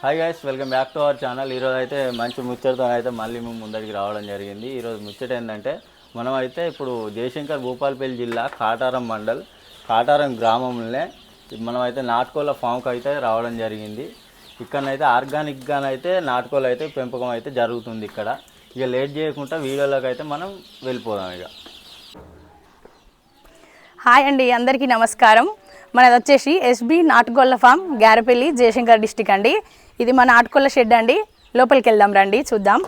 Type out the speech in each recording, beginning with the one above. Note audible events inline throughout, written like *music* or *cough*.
Hi guys welcome back to our channel ఈరోజు అయితే మంచి ముచ్చటతో అయితే మళ్ళీ మేము ముందడికి రావడం జరిగింది. ఈరోజు ముచ్చట ఏంటంటే మనం అయితే ఇప్పుడు జయశంకర్ భూపాలపల్లి జిల్లా కాటారం మండల్ కాటారం గ్రామంలోనే మనం అయితే నాటుకోళ్ళ ఫామ్కి అయితే రావడం జరిగింది. ఇక్కడనైతే ఆర్గానిక్గానైతే నాటుకోళ్ళు అయితే పెంపకం అయితే జరుగుతుంది ఇక్కడ. ఇక లేట్ చేయకుండా వీడియోలోకి అయితే మనం వెళ్ళిపోదాం ఇక. హాయ్ అండి అందరికీ నమస్కారం. మనది వచ్చేసి ఎస్బి నాటుగొల్ల ఫామ్ గారపల్లి జయశంకర్ డిస్టిక్ అండి. ఇది మా నాటుకొల్ల షెడ్ అండి. లోపలికి వెళ్దాం రండి చూద్దాం.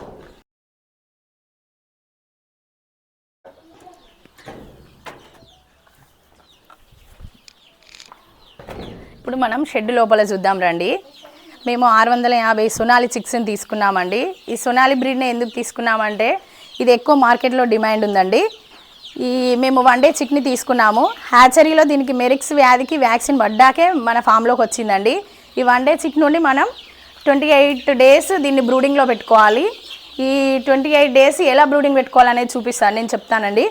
ఇప్పుడు మనం షెడ్ లోపల చూద్దాం రండి. మేము ఆరు వందల యాభై సొనాలి చిక్స్ని తీసుకున్నామండి. ఈ సొనాలి బ్రీడ్ని ఎందుకు తీసుకున్నామంటే ఇది ఎక్కువ మార్కెట్లో డిమాండ్ ఉందండి. ఈ మేము వన్ డే చిక్ని తీసుకున్నాము. హ్యాచరీలో దీనికి మెరిక్స్ వ్యాధికి వ్యాక్సిన్ పడ్డాకే మన ఫామ్లోకి వచ్చిందండి. ఈ వన్ డే చిక్ నుండి మనం ట్వంటీ ఎయిట్ డేస్ దీన్ని బ్రూడింగ్లో పెట్టుకోవాలి. ఈ ట్వంటీ ఎయిట్ డేస్ ఎలా బ్రూడింగ్ పెట్టుకోవాలనేది చూపిస్తాను నేను చెప్తానండి.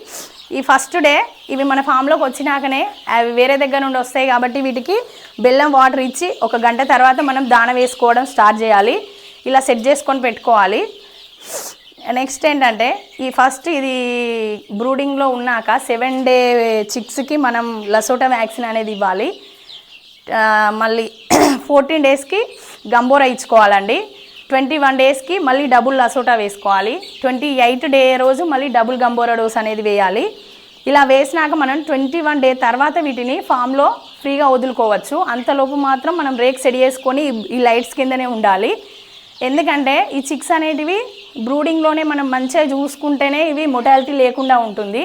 ఈ ఫస్ట్ డే ఇవి మన ఫామ్లోకి వచ్చినాకనే అవి వేరే దగ్గర నుండి వస్తాయి కాబట్టి వీటికి బెల్లం వాటర్ ఇచ్చి ఒక గంట తర్వాత మనం దాన వేసుకోవడం స్టార్ట్ చేయాలి. ఇలా సెట్ చేసుకొని పెట్టుకోవాలి. నెక్స్ట్ ఏంటంటే ఈ ఫస్ట్ ఇది బ్రూడింగ్లో ఉన్నాక సెవెన్ డే చిక్స్కి మనం లసోటా వ్యాక్సిన్ అనేది ఇవ్వాలి. మళ్ళీ ఫోర్టీన్ డేస్కి గంబోరా ఇచ్చుకోవాలండి. ట్వంటీ వన్ డేస్కి మళ్ళీ డబుల్ లసోటా వేసుకోవాలి. ట్వంటీ ఎయిట్ డే రోజు మళ్ళీ డబుల్ గంబోరా డోస్ అనేది వేయాలి. ఇలా వేసినాక మనం ట్వంటీ వన్ డే తర్వాత వీటిని ఫామ్లో ఫ్రీగా వదులుకోవచ్చు. అంతలోపు మాత్రం మనం రేక్ సెడి చేసుకొని ఈ లైట్స్ కిందనే ఉండాలి. ఎందుకంటే ఈ చిక్స్ అనేటివి బ్రూడింగ్లోనే మనం మంచిగా చూసుకుంటేనే ఇవి మొటాలిటీ లేకుండా ఉంటుంది.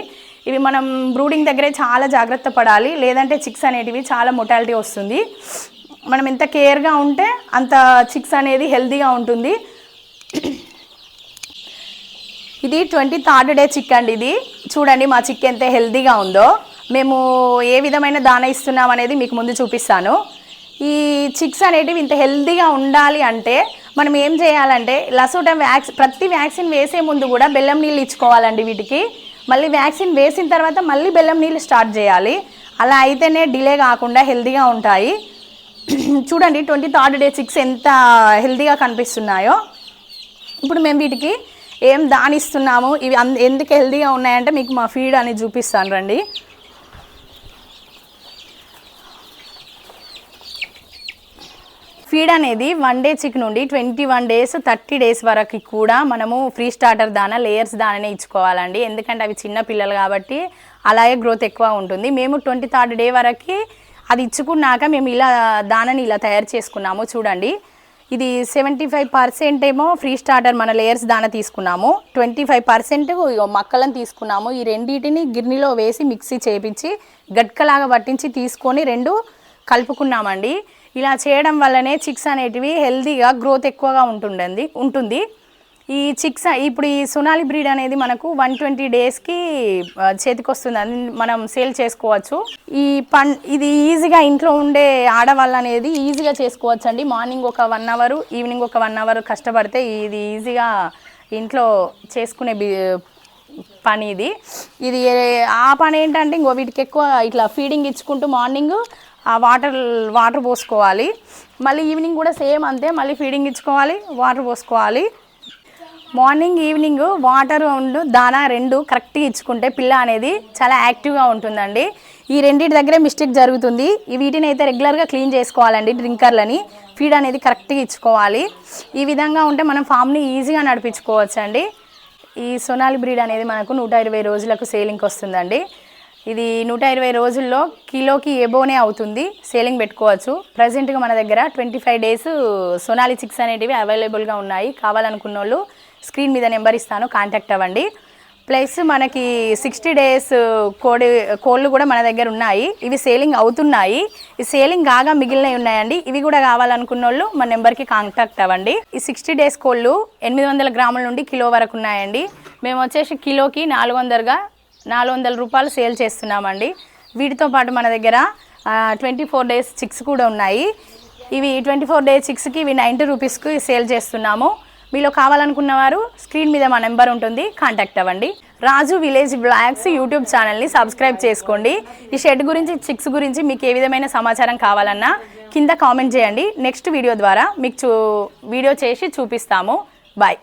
ఇవి మనం బ్రూడింగ్ దగ్గరే చాలా జాగ్రత్త పడాలి. లేదంటే చిక్స్ అనేటివి చాలా మొటాలిటీ వస్తుంది. మనం ఎంత కేర్గా ఉంటే అంత చిక్స్ అనేది హెల్తీగా ఉంటుంది. ఇది ట్వంటీ థర్డ్ డే చిక్ అండి ఇది. చూడండి మా చిక్ ఎంత హెల్తీగా ఉందో. మేము ఏ విధమైన దాన ఇస్తున్నాం అనేది మీకు ముందు చూపిస్తాను. ఈ చిక్స్ అనేటివి ఇంత హెల్తీగా ఉండాలి అంటే మనం ఏం చేయాలంటే లసోటా వ్యాక్సి ప్రతి వ్యాక్సిన్ వేసే ముందు కూడా బెల్లం నీళ్ళు ఇచ్చుకోవాలండి వీటికి. మళ్ళీ వ్యాక్సిన్ వేసిన తర్వాత మళ్ళీ బెల్లం నీళ్ళు స్టార్ట్ చేయాలి. అలా అయితేనే డిలే కాకుండా హెల్తీగా ఉంటాయి. *clears throat* చూడండి ట్వంటీ థర్డ్ డే చిక్స్ ఎంత హెల్తీగా కనిపిస్తున్నాయో. ఇప్పుడు మేము వీటికి ఏం దానిస్తున్నాము ఇవి అంద ఎందుకు హెల్తీగా ఉన్నాయంటే మీకు మా ఫీడ్ అనేది చూపిస్తాను రండి. ఫీడ్ అనేది వన్ డే చికెన్ నుండి twenty one days thirty days వరకు కూడా మనము ఫ్రీ స్టార్టర్ దానా లేయర్స్ దాననే ఇచ్చుకోవాలండి. ఎందుకంటే అవి చిన్న పిల్లలు కాబట్టి అలాగే గ్రోత్ ఎక్కువ ఉంటుంది. మేము ట్వంటీ థర్డ్ డే వరకు అది ఇచ్చుకున్నాక మేము ఇలా దానని ఇలా తయారు చేసుకున్నాము. చూడండి ఇది సెవెంటీ ఫైవ్ పర్సెంట్ ఏమో ఫ్రీ స్టార్టర్ మన లేయర్స్ దాన తీసుకున్నాము. ట్వంటీ ఫైవ్ పర్సెంట్ మక్కలను తీసుకున్నాము. ఈ రెండింటిని గిర్నీలో వేసి మిక్సీ చేపించి గట్కలాగా పట్టించి తీసుకొని రెండు కలుపుకున్నామండి. ఇలా చేయడం వల్లనే చిక్స్ అనేటివి హెల్తీగా గ్రోత్ ఎక్కువగా ఉంటుండండి ఉంటుంది. ఈ చిక్స్ ఇప్పుడు ఈ సునాలి బ్రీడ్ అనేది మనకు వన్ ట్వంటీ డేస్కి చేతికి వస్తుంది అది మనం సేల్ చేసుకోవచ్చు. ఈ పన్ ఇది ఈజీగా ఇంట్లో ఉండే ఆడవాళ్ళు అనేది ఈజీగా చేసుకోవచ్చు అండి మార్నింగ్ ఒక వన్ అవర్ ఈవినింగ్ ఒక వన్ అవర్ కష్టపడితే ఇది ఈజీగా ఇంట్లో చేసుకునే బి పని ఇది. ఇది ఆ పని ఏంటంటే ఇంకో వీటికి ఎక్కువ ఇట్లా ఫీడింగ్ ఇచ్చుకుంటూ మార్నింగ్ వాటర్ వాటర్ పోసుకోవాలి. మళ్ళీ ఈవినింగ్ కూడా సేమ్ అంతే మళ్ళీ ఫీడింగ్ ఇచ్చుకోవాలి వాటర్ పోసుకోవాలి. మార్నింగ్ ఈవినింగ్ వాటర్ ఉండు దానా రెండు కరెక్ట్గా ఇచ్చుకుంటే పిల్ల అనేది చాలా యాక్టివ్గా ఉంటుందండి. ఈ రెండింటి దగ్గరే మిస్టేక్ జరుగుతుంది. ఈ వీటిని అయితే రెగ్యులర్గా క్లీన్ చేసుకోవాలండి డ్రింకర్లని. ఫీడ్ అనేది కరెక్ట్గా ఇచ్చుకోవాలి. ఈ విధంగా ఉంటే మనం ఫామ్ని ఈజీగా నడిపించుకోవచ్చండి. ఈ సొనాలి బ్రీడ్ అనేది మనకు నూట ఇరవై రోజులకు సేలింగ్కి వస్తుందండి. ఇది నూట ఇరవై రోజుల్లో కిలోకి ఎబోనే అవుతుంది. సేలింగ్ పెట్టుకోవచ్చు. ప్రజెంట్గా మన దగ్గర twenty five days Sonali chicks అనేటివి అవైలబుల్గా ఉన్నాయి. కావాలనుకున్న వాళ్ళు స్క్రీన్ మీద నెంబర్ ఇస్తాను కాంటాక్ట్ అవ్వండి. ప్లస్ మనకి సిక్స్టీ డేస్ కోడి కోళ్ళు కూడా మన దగ్గర ఉన్నాయి. ఇవి సేలింగ్ అవుతున్నాయి. ఈ సేలింగ్ కాగా మిగిలినవి ఉన్నాయండి. ఇవి కూడా కావాలనుకున్న వాళ్ళు మన నెంబర్కి కాంటాక్ట్ అవ్వండి. ఈ సిక్స్టీ డేస్ కోళ్ళు ఎనిమిది వందల గ్రాముల నుండి కిలో వరకు ఉన్నాయండి. మేము వచ్చేసి కిలోకి నాలుగు వందలుగా నాలుగు వందల రూపాయలు సేల్ చేస్తున్నామండి. వీటితో పాటు మన దగ్గర ట్వంటీ ఫోర్ డేస్ చిక్స్ కూడా ఉన్నాయి. ఇవి ట్వంటీ ఫోర్ డేస్ చిక్స్కి ఇవి నైంటీ రూపీస్కి సేల్ చేస్తున్నాము. మీలో కావాలనుకున్న వారు స్క్రీన్ మీద మా నెంబర్ ఉంటుంది కాంటాక్ట్ అవ్వండి. రాజు విలేజ్ బ్లాగ్స్ యూట్యూబ్ ఛానల్ని సబ్స్క్రైబ్ చేసుకోండి. ఈ షెడ్ గురించి చిక్స్ గురించి మీకు ఏ విధమైన సమాచారం కావాలన్నా కింద కామెంట్ చేయండి. నెక్స్ట్ వీడియో ద్వారా మీకు చూ వీడియో చేసి చూపిస్తాము. బాయ్.